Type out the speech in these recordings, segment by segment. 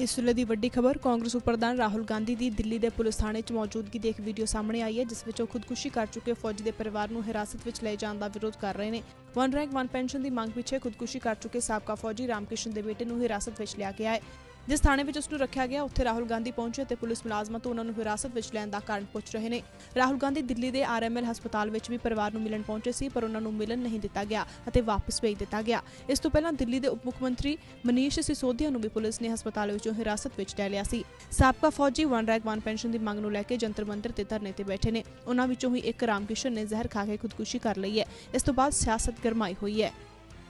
ਇਸ ਵੇਲੇ ਦੀ ਵੱਡੀ ਖਬਰ, ਕਾਂਗਰਸ ਉਪਰਦਾਨ ਰਾਹੁਲ ਗਾਂਧੀ ਦੀ ਦਿੱਲੀ ਦੇ ਪੁਲਿਸ ਥਾਣੇ 'ਚ ਮੌਜੂਦਗੀ ਦੀ ਇੱਕ ਵੀਡੀਓ ਸਾਹਮਣੇ ਆਈ ਹੈ, ਜਿਸ ਵਿੱਚ ਉਹ ਖੁਦਕੁਸ਼ੀ ਕਰ ਚੁੱਕੇ ਫੌਜੀ ਦੇ ਪਰਿਵਾਰ ਨੂੰ ਹਿਰਾਸਤ ਵਿੱਚ ਲਏ ਜਾਣ ਦਾ ਵਿਰੋਧ ਕਰ ਰਹੇ ਨੇ। ਵਨ ਰੈਂਕ ਵਨ ਪੈਨਸ਼ਨ ਦੀ ਮੰਗ ਪਿੱਛੇ ਖੁਦਕੁਸ਼ੀ ਕਰ ਚੁੱਕੇ ਸਾਬਕਾ ਫੌਜੀ ਰਾਮਕਿਸ਼ਨ ਦੇ ਬੇਟੇ ਨੂੰ ਹਿਰਾਸਤ ਵਿੱਚ ਲਿਆ ਗਿਆ ਹੈ। ਜਿਸ ਥਾਣੇ ਵਿੱਚ ਉਸ ਨੂੰ ਰੱਖਿਆ ਗਿਆ, ਉੱਥੇ ਰਾਹੁਲ ਗਾਂਧੀ ਪਹੁੰਚੇ ਤੇ ਪੁਲਿਸ ਮੁਲਾਜ਼ਮਾਂ ਤੋਂ ਉਹਨਾਂ ਨੂੰ ਹਿਰਾਸਤ ਵਿੱਚ ਲੈਣ ਦਾ ਕਾਰਨ ਪੁੱਛ ਰਹੇ ਨੇ। ਰਾਹੁਲ ਗਾਂਧੀ ਦਿੱਲੀ ਦੇ ਆਰਐਮਐਲ ਹਸਪਤਾਲ ਵਿੱਚ ਵੀ ਪਰਿਵਾਰ ਨੂੰ ਮਿਲਣ ਪਹੁੰਚੇ ਸੀ, ਪਰ ਉਹਨਾਂ ਨੂੰ ਮਿਲਣ ਨਹੀਂ ਦਿੱਤਾ ਗਿਆ ਅਤੇ ਵਾਪਸ ਭੇਜ ਦਿੱਤਾ ਗਿਆ। ਇਸ ਤੋਂ ਪਹਿਲਾਂ ਦਿੱਲੀ ਦੇ ਉਪ ਮੁੱਖ ਮੰਤਰੀ ਮਨੀਸ਼ ਸਿਸੋਦੀਆ ਨੂੰ ਵੀ ਪੁਲਿਸ ਨੇ ਹਸਪਤਾਲ ਵਿੱਚੋਂ ਹਿਰਾਸਤ ਵਿੱਚ ਲੈ ਲਿਆ ਸੀ। ਸਾਬਕਾ ਫੌਜੀ ਵਨ ਰੈਕ ਵਨ ਪੈਨਸ਼ਨ ਦੀ ਮੰਗ ਨੂੰ ਲੈ ਕੇ ਜੰਤਰ ਮੰਤਰ ਤੇ ਧਰਨੇ ਤੇ ਬੈਠੇ ਨੇ। ਉਹਨਾਂ ਵਿੱਚੋਂ ਹੀ ਇੱਕ ਰਾਮਕਿਸ਼ਨ ਨੇ ਜ਼ਹਿਰ ਖਾ ਕੇ ਖੁਦਕੁਸ਼ੀ ਕਰ ਲਈ ਹੈ। ਇਸ ਤੋਂ ਬਾਅਦ ਸਿਆਸਤ ਗਰਮਾਈ ਹੋਈ ਹੈ।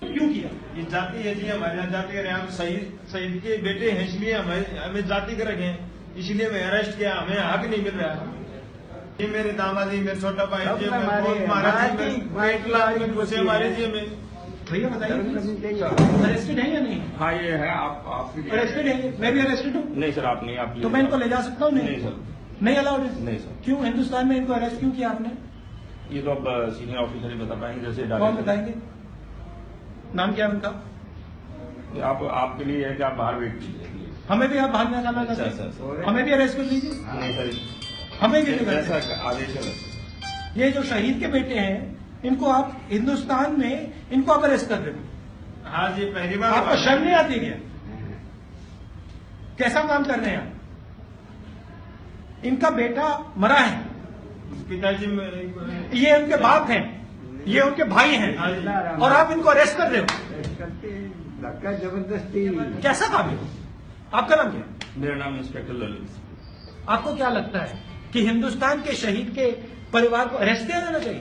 ਕਿਉਂ ਕੀਤਾ ये जाति है जी हमारे यहाँ जाति कर हम शहीद शहीद के बेटे हैं इसलिए हमें हमें जाति कर रखे। इसलिए मैं अरेस्ट किया हमें हक नहीं मिल रहा। ये मेरे दामाद जी मेरे छोटा भाई जी घुसे मारे जी मैं भैया बताइए। अरेस्टेड है या नहीं? हाँ ये है आप आप अरेस्टेड है? मैं भी अरेस्टेड हूँ? नहीं सर आप नहीं आप तो मैं इनको ले जा सकता हूँ? नहीं नहीं सर। नहीं अलाउड है? नहीं सर। क्यों? हिंदुस्तान में इनको अरेस्ट क्यों किया आपने? ये तो अब सीनियर ऑफिसर ही बता पाएँगे जैसे कौन बताएँगे? नाम क्या है उनका? आप आपके लिए है कि आप बाहर वेट कीजिए। हमें भी आप बाहर का अच्छा, करते अच्छा। हमें भी अरेस्ट कर लीजिए। हमें भी आदेश ये जो शहीद के बेटे हैं इनको आप हिंदुस्तान में इनको आप अरेस्ट कर रहे हो। हाँ जी पहली बार आपको हुआ। शर्म नहीं आती क्या? कैसा काम कर रहे हैं आप? इनका बेटा मरा है। पिताजी ये उनके बाप हैं। ये उनके भाई हैं। और आप इनको अरेस्ट कर रहे हो। धक्का ज़बरदस्ती कैसा काम है? आपका नाम क्या मेरा नाम इंस्पेक्टर ललित आपको क्या लगता है कि हिंदुस्तान के शहीद के परिवार को अरेस्ट किया जाना चाहिए?